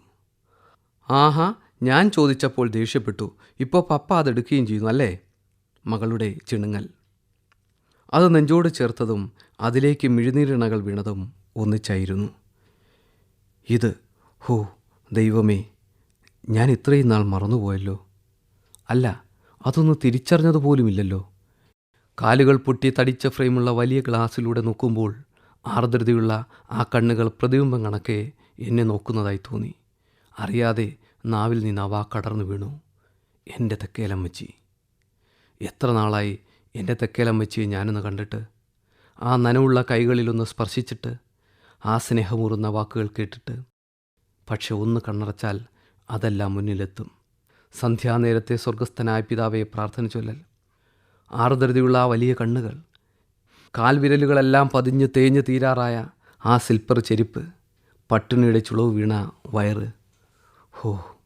Speaker 4: ആഹാ ഞാൻ ചോദിച്ചപ്പോൾ ദേഷ്യപ്പെട്ടു. ഇപ്പോൾ പപ്പ അതെടുക്കുകയും ചെയ്യുന്നു അല്ലേ? മകളുടെ ചിണുങ്ങൽ. അത് നെഞ്ചോട് ചേർത്തതും അതിലേക്ക് മിഴുനീരിണകൾ വീണതും ഒന്നിച്ചായിരുന്നു. ഇത് ഹോ ദൈവമേ ഞാൻ ഇത്രയും നാൾ മറന്നുപോയല്ലോ. അല്ല അതൊന്ന് തിരിച്ചറിഞ്ഞതുപോലുമില്ലല്ലോ കാലുകൾ പൊട്ടി തടിച്ച ഫ്രെയിമുള്ള വലിയ ഗ്ലാസ്സിലൂടെ നോക്കുമ്പോൾ ആർദ്രതയുള്ള ആ കണ്ണുകൾ പ്രതിബിംബം കണക്കെ എന്നെ നോക്കുന്നതായി തോന്നി. അറിയാതെ നാവിൽ നിന്ന് ആ കടർന്നു വീണു. എന്റെ തെക്കേലമ്മച്ചി എത്ര നാളായി എന്റെ തെക്കേലമ്മച്ചിയെ ഞാനൊന്ന് കണ്ടിട്ട്. ആ നനവുള്ള കൈകളിലൊന്ന് സ്പർശിച്ചിട്ട് ആ സ്നേഹമൂറുന്ന വാക്കുകൾ കേട്ടിട്ട്. പക്ഷെ ഒന്ന് കണ്ണടച്ചാൽ അതെല്ലാം മുന്നിലെത്തും. സന്ധ്യാനേരത്തെ സ്വർഗസ്ഥനായ പിതാവെ പ്രാർത്ഥന ചൊല്ലൽ. ആർദ്രതയുള്ള ആ വലിയ കണ്ണുകൾ. കാൽവിരലുകളെല്ലാം പതിഞ്ഞ് തേഞ്ഞ് തീരാറായ ആ സിൽപ്പർ ചെരുപ്പ്. പട്ടിണിയുടെ ചുളവ് വീണ വയറ്. ഹോ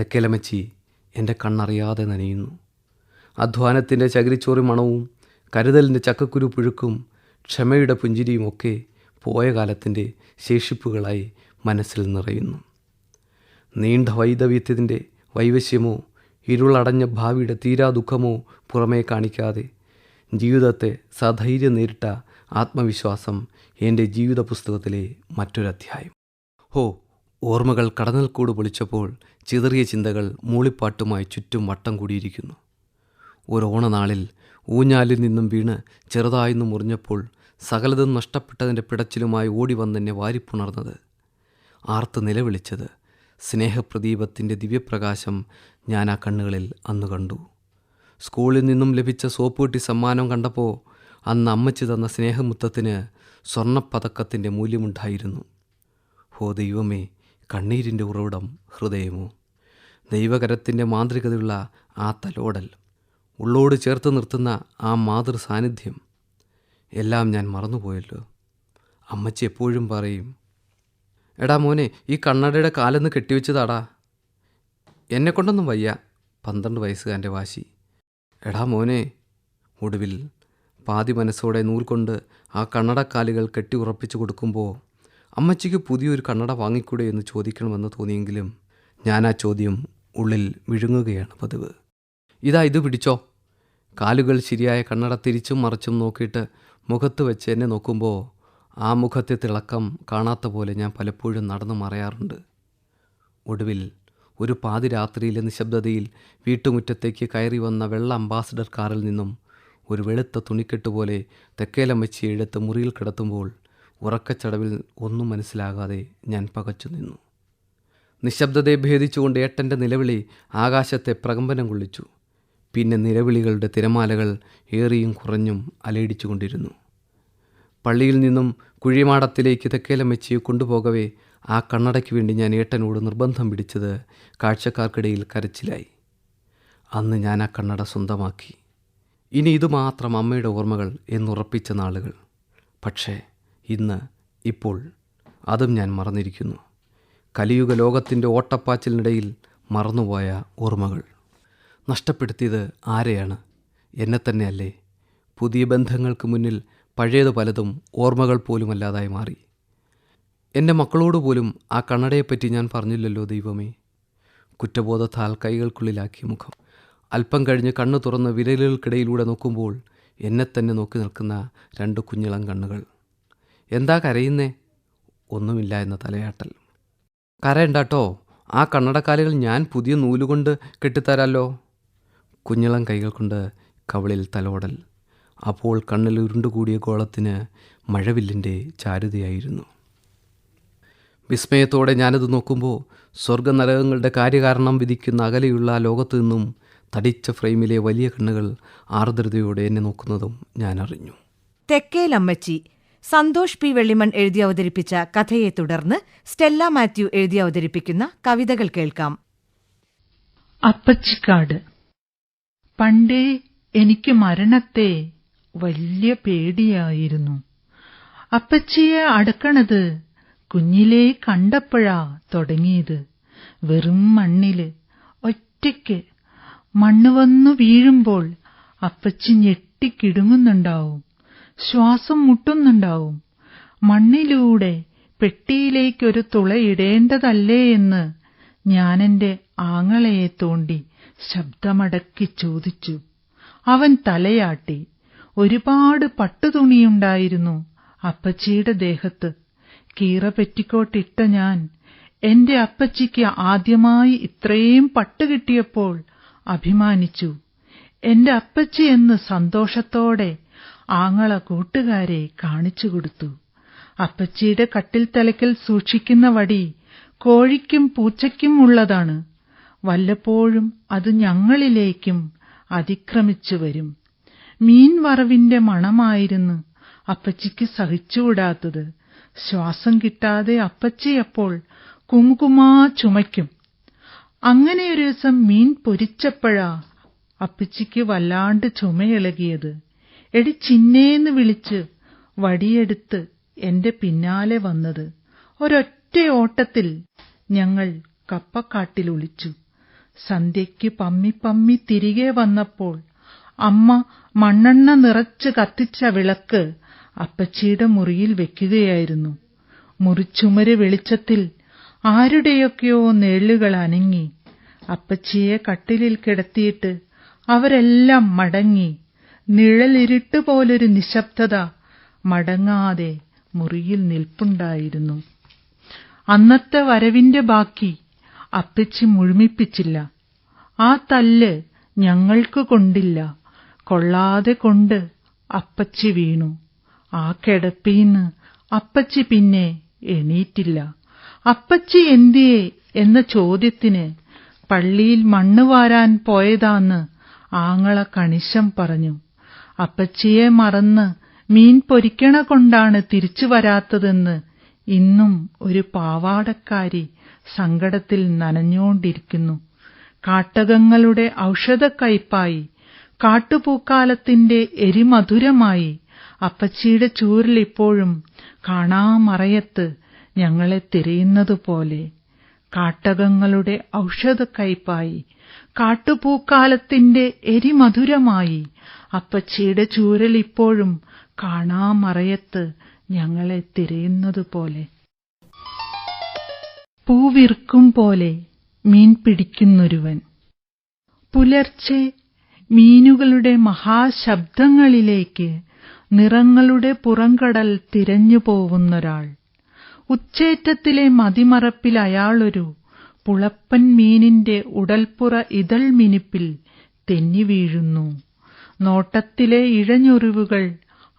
Speaker 4: തെക്കേലമച്ചി എന്റെ കണ്ണറിയാതെ നനയുന്നു. അധ്വാനത്തിന്റെ ചകിരിച്ചോറി മണവും കരുതലിന്റെ ചക്കക്കുരു പുഴുക്കും ക്ഷമയുടെ പുഞ്ചിരിയും ഒക്കെ പോയ കാലത്തിന്റെ ശേഷിപ്പുകളായി മനസ്സിൽ നിറയുന്നു. നീണ്ട വൈദവ്യത്തിന്റെ വൈവശ്യമോ ഇരുളടഞ്ഞ ഭാവിയുടെ തീരാ ദുഃഖമോ പുറമേ കാണിക്കാതെ ജീവിതത്തെ സധൈര്യം നേരിട്ട ആത്മവിശ്വാസം എന്റെ ജീവിത പുസ്തകത്തിലെ മറ്റൊരധ്യായം. ഹോ ഓർമ്മകൾ കടന്നൽക്കൂട് പൊളിച്ചപ്പോൾ ചിതറിയ ചിന്തകൾ മൂളിപ്പാട്ടുമായി ചുറ്റും വട്ടം കൂടിയിരിക്കുന്നു. ഒരു ഓണനാളിൽ ഊഞ്ഞാലിൽ നിന്നും വീണ് ചെറുതായിന്ന് മുറിഞ്ഞപ്പോൾ സകലതും നഷ്ടപ്പെട്ടതിന്റെ പിടച്ചിലുമായി ഓടി വന്നെന്നെ വാരിപ്പുണർന്നത്. ആർത്ത് നിലവിളിച്ചത് സ്നേഹപ്രദീപത്തിന്റെ ദിവ്യപ്രകാശം ഞാൻ ആ കണ്ണുകളിൽ അന്ന് കണ്ടു. സ്കൂളിൽ നിന്നും ലഭിച്ച സോപ്പുകുട്ടി സമ്മാനം കണ്ടപ്പോൾ അന്ന് അമ്മച്ചി തന്ന സ്നേഹമുത്തത്തിന് സ്വർണപ്പതക്കത്തിന്റെ മൂല്യമുണ്ടായിരുന്നു. ഹോ ദൈവമേ കണ്ണീരിന്റെ ഉറവിടം ഹൃദയമോ. ദൈവകരത്തിന്റെ മാന്ത്രികതയുള്ള ആ തലോടൽ ഉള്ളോട് ചേർത്ത് നിർത്തുന്ന ആ മാതൃ സാന്നിധ്യം എല്ലാം ഞാൻ മറന്നുപോയല്ലോ. അമ്മച്ചി എപ്പോഴും പറയും എടാ മോനെ ഈ കണ്ണടയുടെ കാലൊന്ന് കെട്ടിവെച്ചതാടാ. എന്നെ കൊണ്ടൊന്നും വയ്യ പന്ത്രണ്ട് വയസ്സുകാരന്റെ വാശി. എടാ മോനെ ഒടുവിൽ പാതി മനസ്സോടെ നൂൽ കൊണ്ട് ആ കണ്ണടക്കാലുകൾ കെട്ടി ഉറപ്പിച്ചു കൊടുക്കുമ്പോൾ അമ്മച്ചിക്ക് പുതിയൊരു കണ്ണട വാങ്ങിക്കൂടെ എന്ന് ചോദിക്കണമെന്ന് തോന്നിയെങ്കിലും ഞാൻ ആ ചോദ്യം ഉള്ളിൽ വിഴുങ്ങുകയാണ് പതിവ്. ഇതാ ഇത് പിടിച്ചോ. കാലുകൾ ശരിയായ കണ്ണട തിരിച്ചും മറിച്ചും നോക്കിയിട്ട് മുഖത്ത് വെച്ച് എന്നെ നോക്കുമ്പോൾ ആ മുഖത്തെ തിളക്കം കാണാത്ത പോലെ ഞാൻ പലപ്പോഴും നടന്നു മറയാറുണ്ട് ഒടുവിൽ ഒരു പാതിരാത്രിയിലെ നിശബ്ദതയിൽ വീട്ടുമുറ്റത്തേക്ക് കയറി വന്ന വെള്ള അംബാസഡർ കാറിൽ നിന്നും ഒരു വെളുത്ത തുണിക്കെട്ട് പോലെ തെക്കേലമ്മച്ചി എടുത്ത് മുറിയിൽ കിടത്തുമ്പോൾ ഉറക്കച്ചടവിൽ ഒന്നും മനസ്സിലാകാതെ ഞാൻ പകച്ചു നിന്നു. നിശബ്ദതയെ ഭേദിച്ചുകൊണ്ട് ഏട്ടന്റെ നിലവിളി ആകാശത്തെ പ്രകമ്പനം കൊള്ളിച്ചു. പിന്നെ നിലവിളികളുടെ തിരമാലകൾ ഏറിയും കുറഞ്ഞും അലയിടിച്ചുകൊണ്ടിരുന്നു. പള്ളിയിൽ നിന്നും കുഴിമാടത്തിലേക്ക് തെക്കേലമ്മച്ചിയെ കൊണ്ടുപോകവേ ആ കണ്ണടയ്ക്ക് വേണ്ടി ഞാൻ ഏട്ടനോട് നിർബന്ധം പിടിച്ചത് കാഴ്ചക്കാർക്കിടയിൽ കരച്ചിലായി. അന്ന് ഞാൻ ആ കണ്ണട സ്വന്തമാക്കി. ഇനി ഇതുമാത്രം അമ്മയുടെ ഓർമ്മകൾ എന്നുറപ്പിച്ച നാളുകൾ. പക്ഷേ ഇന്ന് ഇപ്പോൾ അതും ഞാൻ മറന്നിരിക്കുന്നു. കലിയുഗ ലോകത്തിന്റെ ഓട്ടപ്പാച്ചിലിനിടയിൽ മറന്നുപോയ ഓർമ്മകൾ. നഷ്ടപ്പെടുത്തിയത് ആരെയാണ്? എന്നെ തന്നെയല്ലേ പുതിയ ബന്ധങ്ങൾക്ക് മുന്നിൽ പഴയത് പലതും ഓർമ്മകൾ പോലുമല്ലാതായി മാറി. എന്റെ മക്കളോട് പോലും ആ കണ്ണടയെപ്പറ്റി ഞാൻ പറഞ്ഞില്ലല്ലോ ദൈവമേ. കുറ്റബോധത്താൽ കൈകൾക്കുള്ളിലാക്കിയ മുഖം. അല്പം കഴിഞ്ഞ് കണ്ണു തുറന്ന് വിരലുകൾക്കിടയിലൂടെ നോക്കുമ്പോൾ എന്നെ തന്നെ നോക്കി നിൽക്കുന്ന രണ്ട് കുഞ്ഞിളം കണ്ണുകൾ. എന്താ കരയുന്നേ? ഒന്നുമില്ല എന്ന തലയാട്ടൽ. കരയണ്ടാട്ടോ. ആ കണ്ണടക്കാലുകൾ ഞാൻ പുതിയ നൂലുകൊണ്ട് കെട്ടിത്തരാലോ. കുഞ്ഞിളം കൈകൾ കൊണ്ട് കവളിൽ തലോടൽ. അപ്പോൾ കണ്ണിൽ ഉരുണ്ടുകൂടിയ ഗോളത്തിന് മഴവില്ലിന്റെ ചാരുതയായിരുന്നു. വിസ്മയത്തോടെ ഞാനത് നോക്കുമ്പോൾ സ്വർഗനരകങ്ങളുടെ കാര്യകാരണം വിധിക്കുന്ന അകലെയുള്ള ആ ലോകത്തു നിന്നും തടിച്ച ഫ്രെയിമിലെ വലിയ കണ്ണുകൾ ആർദ്രതയോടെ എന്നെ നോക്കുന്നതും ഞാൻ അറിഞ്ഞു
Speaker 2: തെക്കേലമ്മച്ചി സന്തോഷ് പി. വെള്ളിമൺ എഴുതി അവതരിപ്പിച്ച കഥയെ തുടർന്ന് സ്റ്റെല്ല മാത്യു എഴുതി അവതരിപ്പിക്കുന്ന കവിതകൾ കേൾക്കാം.
Speaker 5: അപ്പച്ചിക്കാട് പണ്ടേ എനിക്ക് മരണത്തെ വലിയ പേടിയായിരുന്നു. അപ്പച്ചിയെ അടക്കണത് കുഞ്ഞിലേ കണ്ടപ്പോഴാ തുടങ്ങിയത്. വെറും മണ്ണിൽ. ഒറ്റയ്ക്ക്. മണ്ണ് വന്നു വീഴുമ്പോൾ അപ്പച്ചി ഞെട്ടിക്കിടുങ്ങുന്നുണ്ടാവും ശ്വാസം മുട്ടുന്നുണ്ടാവും. മണ്ണിലൂടെ പെട്ടിയിലേക്കൊരു തുളയിടേണ്ടതല്ലേ എന്ന് ഞാനെന്റെ ആങ്ങളയെ തോണ്ടി ശബ്ദമടക്കി ചോദിച്ചു. അവൻ തലയാട്ടി. ഒരുപാട് പട്ടുതുണിയുണ്ടായിരുന്നു അപ്പച്ചിയുടെ ദേഹത്ത്. കീറ പെറ്റിക്കോട്ടിട്ട ഞാൻ എന്റെ അപ്പച്ചിക്ക് ആദ്യമായി ഇത്രയും പട്ട് കിട്ടിയപ്പോൾ അഭിമാനിച്ചു. എന്റെ അപ്പച്ചി എന്ന് സന്തോഷത്തോടെ ആങ്ങള കൂട്ടുകാരെ കാണിച്ചു കൊടുത്തു. അപ്പച്ചിയുടെ കട്ടിൽ തലക്കൽ സൂക്ഷിക്കുന്ന വടി കോഴിക്കും പൂച്ചയ്ക്കും ഉള്ളതാണ്. വല്ലപ്പോഴും അത് ഞങ്ങളിലേക്കും അതിക്രമിച്ചു വരും. മീൻ വറവിന്റെ മണമായിരുന്നു അപ്പച്ചിക്ക് സഹിച്ചുകൂടാത്തത് ശ്വാസം കിട്ടാതെ അപ്പച്ചി അപ്പോൾ കുങ്കുമാ ചുമയ്ക്കും. അങ്ങനെ ഒരു ദിവസം മീൻ പൊരിച്ചപ്പോഴാ അപ്പച്ചിക്ക് വല്ലാണ്ട് ചുമയിളകിയത്. എടി ചിന്നേന്ന് വിളിച്ച് വടിയെടുത്ത് എന്റെ പിന്നാലെ വന്നത്. ഒരൊറ്റ ഓട്ടത്തിൽ ഞങ്ങൾ കപ്പക്കാട്ടിൽ ഒളിച്ചു. സന്ധ്യയ്ക്ക് പമ്മി പമ്മി തിരികെ വന്നപ്പോൾ അമ്മ മണ്ണെണ്ണ നിറച്ച് കത്തിച്ച വിളക്ക് അപ്പച്ചിയുടെ മുറിയിൽ വെക്കുകയായിരുന്നു. മുറിച്ചുമര് വെളിച്ചത്തിൽ ആരുടെയൊക്കെയോ നേളുകൾ അനങ്ങി അപ്പച്ചിയെ കട്ടിലിൽ കിടത്തിയിട്ട് അവരെല്ലാം മടങ്ങി. നിഴലിരുട്ട് പോലൊരു നിശബ്ദത മടങ്ങാതെ മുറിയിൽ നിൽപ്പുണ്ടായിരുന്നു. അന്നത്തെ വരവിന്റെ ബാക്കി അപ്പച്ചി മുഴുമിപ്പിച്ചില്ല. ആ തല്ല് ഞങ്ങൾക്ക് കൊണ്ടില്ല. കൊള്ളാതെ കൊണ്ട് അപ്പച്ചി വീണു. ആ കിടപ്പീന്ന് അപ്പച്ചി പിന്നെ എണീറ്റില്ല. അപ്പച്ചി എന്തിയെ എന്ന ചോദ്യത്തിന് പള്ളിയിൽ മണ്ണ് വാരാൻ പോയതാന്ന് ആങ്ങള കണിശം പറഞ്ഞു. അപ്പച്ചിയെ മറന്ന് മീൻ പൊരിക്കണ കൊണ്ടാണ് തിരിച്ചു വരാത്തതെന്ന് ഇന്നും ഒരു പാവാടക്കാരി സങ്കടത്തിൽ നനഞ്ഞോണ്ടിരിക്കുന്നു. കാട്ടകങ്ങളുടെ ഔഷധക്കയ്പായി കാട്ടുപൂക്കാലത്തിന്റെ എരിമധുരമായി അപ്പച്ചിയുടെ ചൂരൽ ഇപ്പോഴും കാണാമറയത്ത് ഞങ്ങളെ തിരയുന്നതുപോലെ. കാട്ടകങ്ങളുടെ ഔഷധക്കയ്പായി കാട്ടുപൂക്കാലത്തിന്റെ എരിമധുരമായി അപ്പച്ചിയുടെ ചൂരൽ ഇപ്പോഴും കാണാമറയത്ത് ഞങ്ങളെ തിരയുന്നതുപോലെ. പൂവിർക്കും പോലെ മീൻ പിടിക്കുന്നൊരുവൻ. പുലർച്ചെ മീനുകളുടെ മഹാശബ്ദങ്ങളിലേക്ക് നിറങ്ങളുടെ പുറംകടൽ തിരഞ്ഞു പോവുന്നൊരാൾ. ഉച്ചേറ്റത്തിലെ മതിമറപ്പിൽ അയാളൊരു പുളപ്പൻ മീനിന്റെ ഉടൽപ്പുറ ഇതൾ മിനിപ്പിൽ തെന്നി വീഴുന്നു. നോട്ടത്തിലെ ഇഴഞ്ഞൊറിവുകൾ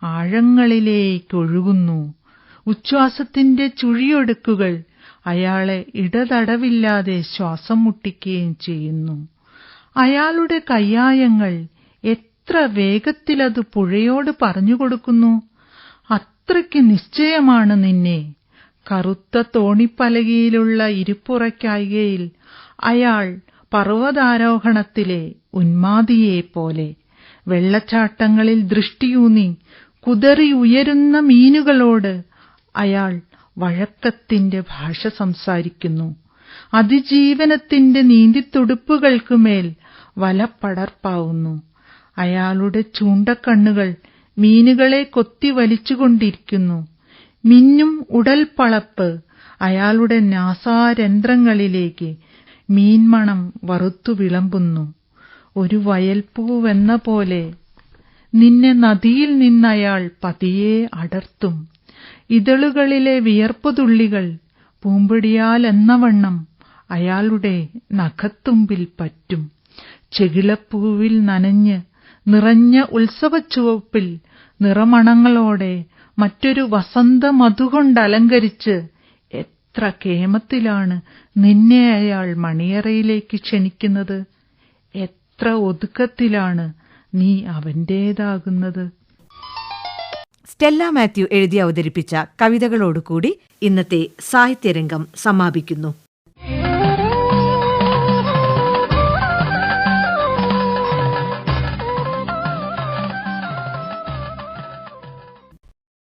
Speaker 5: ആഴങ്ങളിലേക്കൊഴുകുന്നു ഉച്ഛ്വാസത്തിന്റെ ചുഴിയൊടുക്കുകൾ അയാളെ ഇടതടവില്ലാതെ ശ്വാസം മുട്ടിക്കുകയും ചെയ്യുന്നു. അയാളുടെ കയ്യായങ്ങൾ എത്ര വേഗത്തിലത് പുഴയോട് പറഞ്ഞുകൊടുക്കുന്നു അത്രയ്ക്ക് നിശ്ചയമാണ് നിന്നെ. കറുത്ത തോണിപ്പലകയിലുള്ള ഇരിപ്പുറയ്ക്കായികയിൽ അയാൾ പർവതാരോഹണത്തിലെ ഉന്മാദിയെപ്പോലെ വെള്ളച്ചാട്ടങ്ങളിൽ ദൃഷ്ടിയൂന്നി കുതറി ഉയരുന്ന മീനുകളോട് അയാൾ വഴക്കത്തിന്റെ ഭാഷ സംസാരിക്കുന്നു. അതിജീവനത്തിന്റെ നീന്തിത്തുടുപ്പുകൾക്കുമേൽ വല പടർപ്പാവുന്നു അയാളുടെ ചൂണ്ടക്കണ്ണുകൾ മീനുകളെ കൊത്തി വലിച്ചുകൊണ്ടിരിക്കുന്നു. മിന്നും ഉടൽപ്പളപ്പ് അയാളുടെ നാസാരന്ധ്രങ്ങളിലേക്ക് മീൻമണം വറുത്തു വിളമ്പുന്നു. ഒരു വയൽപ്പൂവെന്ന പോലെ നിന്നെ നദിയിൽ നിന്നയാൾ പതിയെ അടർത്തും. ഇതളുകളിലെ വിയർപ്പുതുള്ളികൾ പൂമ്പൊടിയാലെന്നവണ്ണം അയാളുടെ നഖത്തുമ്പിൽ പറ്റും. ചെകിളപ്പൂവിൽ നനഞ്ഞ് നിറഞ്ഞ ഉത്സവച്ചുവപ്പിൽ നിറമണങ്ങളോടെ മറ്റൊരു വസന്ത മധുകൊണ്ടലങ്കരിച്ച് എത്ര കേമത്തിലാണ് നിന്നെ അയാൾ മണിയറയിലേക്ക് ക്ഷണിക്കുന്നത്. എത്ര ഒതുക്കത്തിലാണ് നീ അവന്റേതാകുന്നത്.
Speaker 2: സ്റ്റെല്ല മാത്യു എഴുതി അവതരിപ്പിച്ച കവിതകളോടുകൂടി ഇന്നത്തെ സാഹിത്യരംഗം സമാപിക്കുന്നു.